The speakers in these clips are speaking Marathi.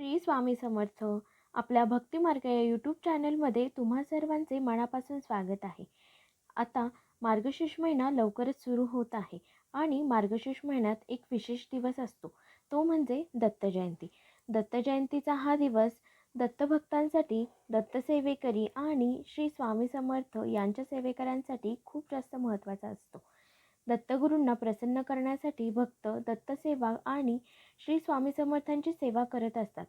श्री स्वामी समर्थ. आपल्या भक्तिमार्ग या यूट्यूब चॅनलमध्ये तुम्हा सर्वांचे मनापासून स्वागत आहे. आता मार्गशीर्ष महिना लवकरच सुरू होत आहे आणि मार्गशीर्ष महिन्यात एक विशेष दिवस असतो. तो म्हणजे दत्त जयंती. दत्त जयंतीचा हा दिवस दत्तभक्तांसाठी दत्तसेवेकरी आणि श्री स्वामी समर्थ यांच्या सेवेकऱ्यांसाठी खूप जास्त महत्त्वाचा असतो. दत्तगुरूंना प्रसन्न करण्यासाठी भक्त दत्तसेवा आणि श्री स्वामी समर्थांची सेवा करत असतात.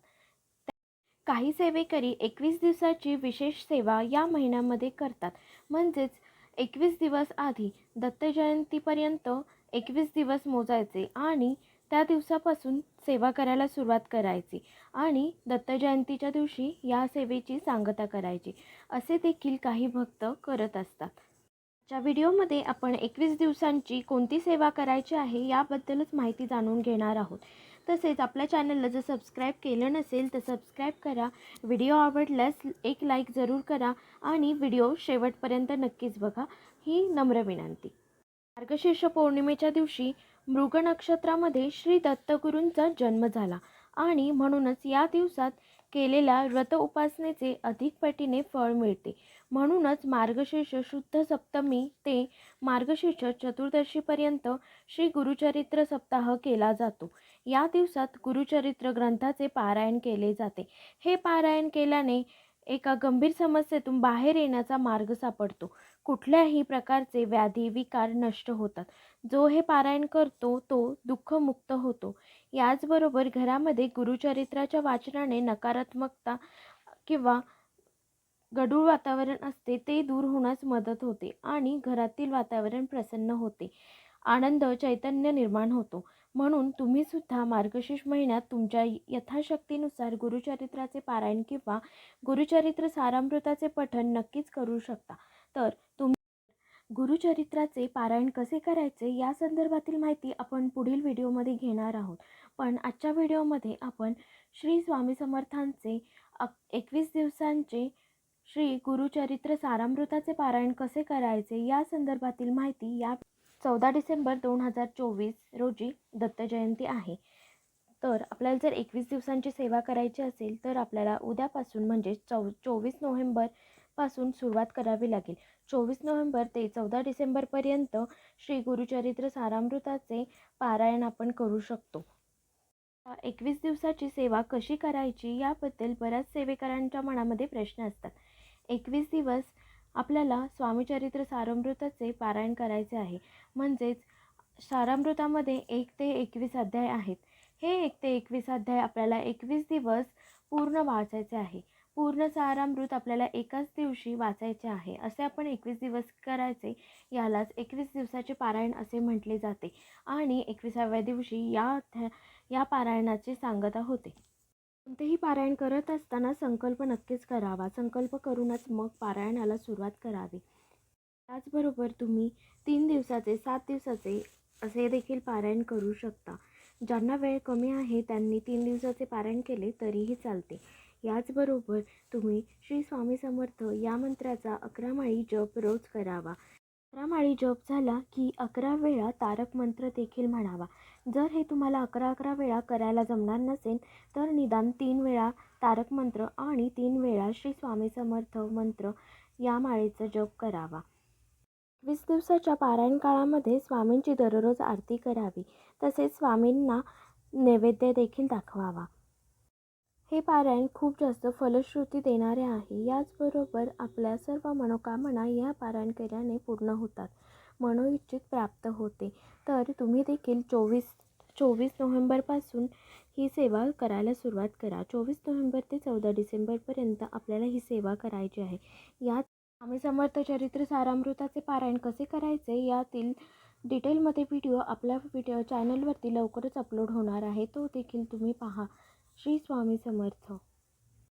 काही सेवेकरी एकवीस दिवसाची विशेष सेवा या महिन्यामध्ये करतात. म्हणजेच एकवीस दिवस आधी दत्त जयंतीपर्यंत एकवीस दिवस मोजायचे आणि त्या दिवसापासून सेवा करायला सुरुवात करायची आणि दत्त जयंतीच्या दिवशी या सेवेची सांगता करायची. असे देखील काही भक्त करत असतात. आजच्या व्हिडिओमध्ये आपण एकवीस दिवसांची कोणती सेवा करायची आहे याबद्दलच माहिती जाणून घेणार आहोत. तसेच आपल्या चॅनलला जर सबस्क्राईब केलं नसेल तर सबस्क्राईब करा व्हिडिओ आवडल्यास एक लाईक जरूर करा आणि व्हिडिओ शेवटपर्यंत नक्कीच बघा. ही नम्र विनंती. मार्गशीर्ष पौर्णिमेच्या दिवशी मृग नक्षत्रामध्ये श्री दत्तगुरूंचा जन्म झाला आणि म्हणूनच या दिवसात केलेल्या व्रत उपासनेचे अधिक पटीने फळ मिळते. म्हणूनच मार्गशीर्ष शुद्ध सप्तमी ते मार्गशीर्ष चतुर्दशीपर्यंत श्री गुरुचरित्र सप्ताह केला जातो. या दिवसात गुरुचरित्र ग्रंथाचे पारायण केले जाते. हे पारायण केल्याने एका गंभीर समस्येतून बाहेर येण्याचा मार्ग सापडतो. कुठल्याही प्रकारचे व्याधी विकार नष्ट होतात. जो हे पारायण करतो तो दुःखमुक्त होतो. याचबरोबर घरामध्ये गुरुचरित्राच्या वाचनाने नकारात्मकता किंवा गढूळ वातावरण असते ते दूर होण्यास मदत होते आणि घरातील वातावरण प्रसन्न होते. आनंद चैतन्य निर्माण होतो. म्हणून तुम्ही सुद्धा मार्गशीर्ष महिन्यात तुमच्या यथाशक्तीनुसार गुरुचरित्राचे पारायण किंवा गुरुचरित्र सारामृताचे पठण नक्कीच करू शकता. तर तुम्ही गुरुचरित्राचे पारायण कसे करायचे या संदर्भातील माहिती आपण पुढील व्हिडिओमध्ये घेणार आहोत. पण आजच्या व्हिडिओमध्ये आपण श्री स्वामी समर्थांचे अक एकवीस दिवसांचे श्री गुरुचरित्र सारामृताचे पारायण कसे करायचे या संदर्भातील माहिती या चौदा डिसेंबर दोन हजार चोवीस रोजी दत्त जयंती आहे. तर आपल्याला जर एकवीस दिवसांची सेवा करायची असेल तर आपल्याला उद्यापासून म्हणजे चौ चोवीस नोव्हेंबरपासून सुरुवात करावी लागेल. चोवीस नोव्हेंबर ते चौदा डिसेंबरपर्यंत श्री गुरुचरित्र सारामृताचे पारायण आपण करू शकतो. एकवीस दिवसाची सेवा कशी करायची याबद्दल बऱ्याच सेवेकरांच्या मनामध्ये प्रश्न असतात. एकवीस दिवस आपल्याला स्वामीचरित्र सारामृताचे पारायण करायचे आहे. म्हणजेच सारामृतामध्ये एक ते एकवीस अध्याय आहेत. हे एक ते एकवीस अध्याय आपल्याला एकवीस दिवस पूर्ण वाचायचे आहे. पूर्ण सारामृत आपल्याला एकाच दिवशी वाचायचे आहे. असे आपण एकवीस दिवस करायचे यालाच एकवीस दिवसाचे पारायण असे म्हटले जाते. आणि एकविसाव्या दिवशी या अध्या या पारायणाची सांगता होते कोणतेही पारायण करत असताना संकल्प नक्कीच करावा. संकल्प करूनच मग पारायणाला सुरुवात करावी. त्याचबरोबर तुम्ही तीन दिवसाचे सात दिवसाचे असे देखील पारायण करू शकता. ज्यांना वेळ कमी आहे त्यांनी तीन दिवसाचे पारायण केले तरीही चालते. याचबरोबर तुम्ही श्री स्वामी समर्थ या मंत्राचा अकरा माळी जप रोज करावा. अकरा माळी जप झाला की अकरा वेळा तारक मंत्र देखील म्हणावा. जर हे तुम्हाला अकरा अकरा वेळा करायला जमणार नसेल तर निदान तीन वेळा तारक मंत्र आणि तीन वेळा श्री स्वामी समर्थ मंत्र या माळेचा जप करावा. वीस दिवसाच्या पारायण काळामध्ये स्वामींची दररोज आरती करावी. तसेच स्वामींना नैवेद्य देखील दाखवावा. हे पारायण खूप जास्त फलश्रुती देणारे आहे. याचबरोबर आपल्या सर्व मनोकामना या पारायण केल्याने पूर्ण होतात. मनोइच्छित प्राप्त होते. तर तुम्ही देखील चोवीस चोवीस नोव्हेंबरपासून ही सेवा करायला सुरुवात करा. चोवीस नोव्हेंबर ते चौदा डिसेंबरपर्यंत आपल्याला ही सेवा करायची आहे. यात स्वामी समर्थ चरित्र सारामृताचे पारायण कसे करायचे यातील डिटेलमध्ये व्हिडिओ आपल्या व्हिडिओ चॅनलवरती लवकरच अपलोड होणार आहे. तो देखील तुम्ही पहा. श्री स्वामी समर्थ